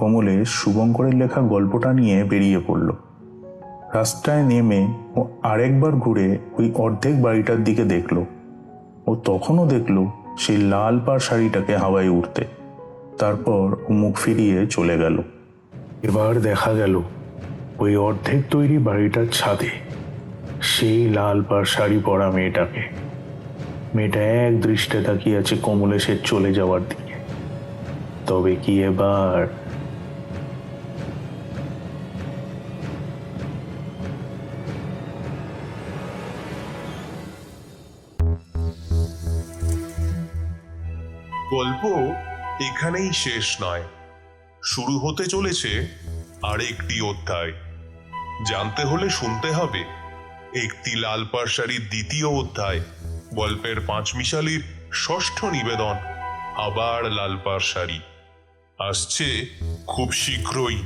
কমলেশ শুভঙ্করের লেখা গল্পটা নিয়ে বেরিয়ে পড়ল। রাস্তায় নেমে ও আরেকবার ঘুরে ওই অর্ধেক বাড়িটার দিকে দেখল। ও তখনও দেখল সেই লাল পাড় শাড়িটাকে হাওয়ায় উঠতে তারপর ও মুখ ফিরিয়ে চলে গেল। এবার দেখা গেল ওই অর্ধেক তৈরি বাড়িটার ছাদে সেই লাল পাড় শাড়ি পরা মেয়েটাকে। মেয়েটা এক দৃষ্টে তাকিয়ে আছে কমলেশের চলে যাওয়ার দিকে। তবে কি এবার গল্প এখানেই শেষ নয়। শুরু হতে চলেছে আরেকটি অধ্যায়। জানতে হলে শুনতে হবে। একটি লাল পাশারির দ্বিতীয় অধ্যায়। গল্পের পাঁচ মিশালির ষষ্ঠ নিবেদন, আবার লাল পাশারি আসছে খুব শীঘ্রই।